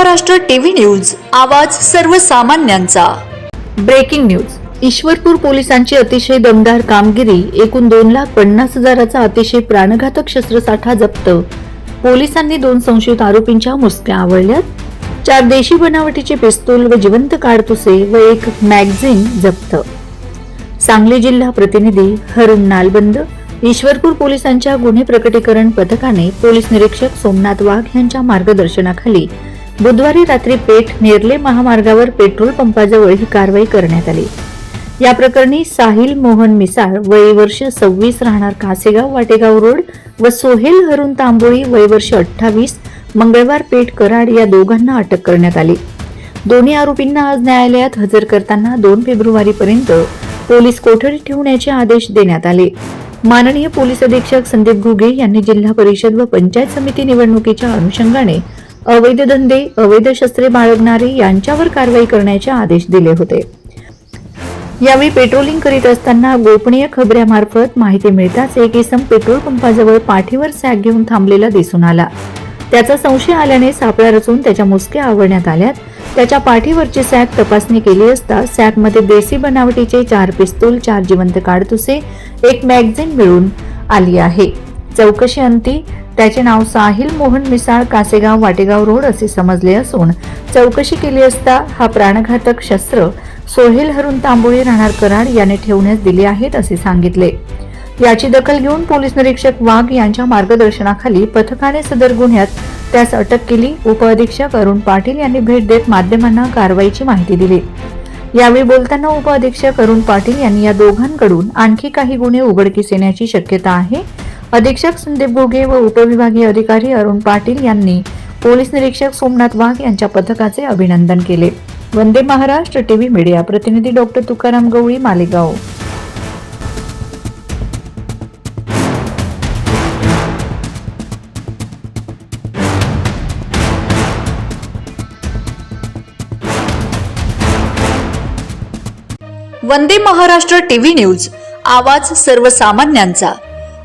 Maharashtra TV news आवाज सर्वसामान्यांचा. Breaking news. Ishwarpur पोलिसांची अतिशय दमदार कामगिरी एकूण दोन लाख पन्नास हजाराचा अतिशय प्राणघातक शस्त्रसाठा जप्त. पोलिसांनी दोन संशयित आरोपींच्या मुसक्या आवळल्यात. चार देशी बनावटीचे पिस्तूल व जिवंत काडतुसे व एक मॅगझिन जप्त. सांगली जिल्हा प्रतिनिधी हरुण नालबंद ईश्वरपूर पोलिसांच्या गुन्हे प्रकटीकरण पथकाने पोलीस निरीक्षक सोमनाथ वाघ यांच्या मार्गदर्शनाखाली बुधवारी रात्री पेठ नेरले महामार्गावर पेट्रोल पंपाजवळ ही कारवाई करण्यात आली. या प्रकरणी साहिल मोहन मिसाळ वयवर्ष सव्वीस राहणार कासेगाव वाटेगाव रोड व सोहेल हरुण तांबोळी वयवर्ष अठ्ठावीस मंगळवार पेठ कराड या दोघांना अटक करण्यात आली. दोन्ही आरोपींना आज न्यायालयात हजर करताना दोन फेब्रुवारीपर्यंत पोलीस कोठडीत ठेवण्याचे आदेश देण्यात आले. माननीय पोलीस अधीक्षक संदीप घुगे यांनी जिल्हा परिषद व पंचायत समिती निवडणुकीच्या अनुषंगाने अवैध धंदे अवैध शस्त्रे बाळगणारे यांच्यावर कारवाई करण्याचे आदेश दिले होते. यावेळी पेट्रोलिंग करीत असताना गोपनीय खबऱ्यामार्फत माहिती मिळताच एक इसम पेट्रोल पंपाजवळ पाठीवर सॅक घेऊन थांबलेला दिसून आला. त्याचा संशय आल्याने सापळा रचून त्याच्या मुसक्या आवडण्यात आल्यात. त्याच्या पाठीवरची सॅक तपासणी केली असता सॅकमध्ये देसी बनावटीचे चार पिस्तूल चार जिवंत काडतुसे एक मॅगझिन मिळून आली आहे. चौकशी अंती त्याचे नाव साहिल मोहन मिसाळ कासेगाव वाटेगाव रोड असे समजले असून चौकशी केली असता हा प्राणघातक शस्त्र सोहेल हरुण तांबोळी राहणार कराड याने ठेवण्यास दिले आहेत असे सांगितले. याची दखल घेऊन पोलीस निरीक्षक वाघ यांच्या मार्गदर्शनाखाली पथकाने सदर गुन्ह्यात त्यास अटक केली. उपअधीक्षक अरुण पाटील यांनी भेट देत माध्यमांना कारवाईची माहिती दिली. यावेळी बोलताना उपअधीक्षक अरुण पाटील यांनी या दोघांकडून आणखी काही गुन्हे उघडकीस येण्याची शक्यता आहे. अधीक्षक संदीप घोगे व उपविभागीय अधिकारी अरुण पाटील यांनी पोलीस निरीक्षक सोमनाथ वाघ यांच्या पथकाचे अभिनंदन केले. वंदे महाराष्ट्र टीव्ही मीडिया प्रतिनिधी doctor Tukaram Gawali Malegaon. Vande Maharashtra TV news आवाज सर्वसामान्यांचा.